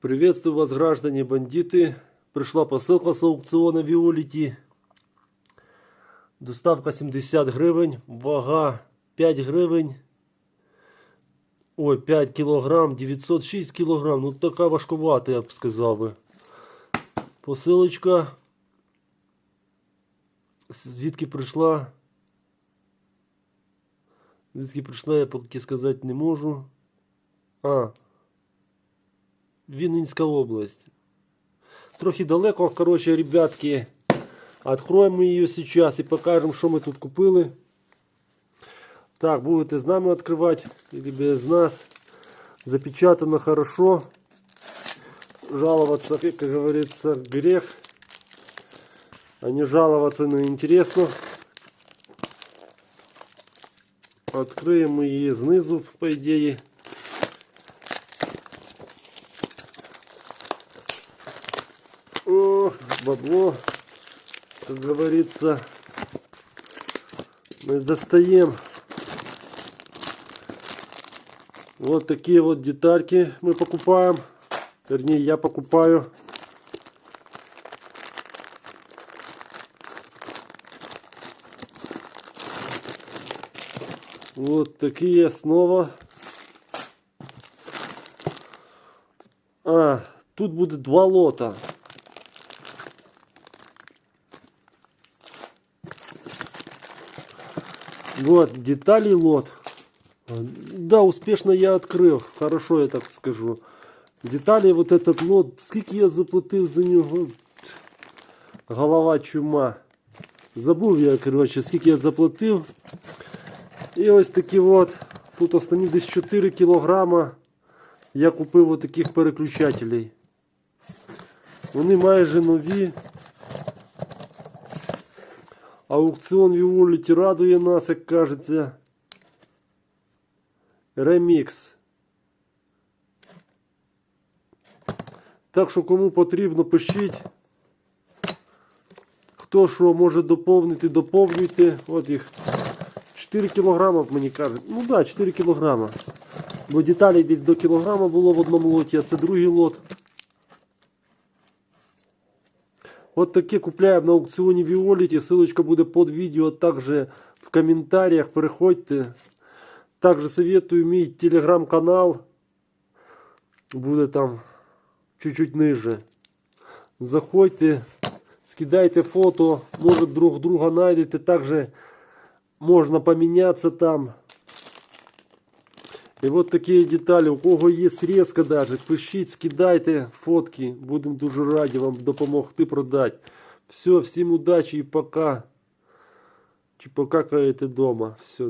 Приветствую вас, граждане бандиты. Пришла посилка з аукціону Віоліті. Доставка 70 гривень, вага 5 гривень. Ой, 5 кілограм, 906 кілограм. Ну така важкувата, я б сказав би. Посилочка. Звідки прийшла? Звідки прийшла, я поки сказати не можу. А. Вінницька область. Трохи далеко, короче, ребятки. Откроем ее сейчас и покажем, что мы тут купили. Так, будете с нами открывать или без нас. Запечатано хорошо. Жаловаться, как говорится, грех. А не жаловаться на интересно. Откроем мы ее снизу, по идее. О, бабло, как говорится, мы достаем. Вот такие вот детальки мы покупаем. Вернее, я покупаю. Вот такие снова. А, тут будет два лота. Вот, детали лот. Да, успешно я открыл. Хорошо, я так скажу. Деталі вот этот лот. Скільки я заплатив за нього? Голова чума. Забув я, коротше, скільки я заплатив. І ось такі от. Тут останні десь 4 кілограма. Я купив от таких переключателей. Вони майже нові. Аукціон Віоліті радує нас, як кажеться. Ремікс. Так що кому потрібно, пишіть. Хто що може доповнити, доповнюйте. От їх 4 кілограма, мені кажуть. Ну так, да, 4 кілограма. Бо деталей десь до кілограма було в одному лоті, а це другий лот. Вот таке купляємо на аукціоні Віоліті. Ссылочка буде під відео, також в коментарях. Переходьте. Також советую мій телеграм-канал. Буде там чуть-чуть ниже. Заходьте, скидайте фото, може друг друга знайдете. Також можна помінятися там. І от такі деталі. У кого є срізка даже, пишіть, скидайте фотки. Будемо дуже раді вам допомогти продати. Все, всім удачі і пока. Чи покакаєте дома. Все.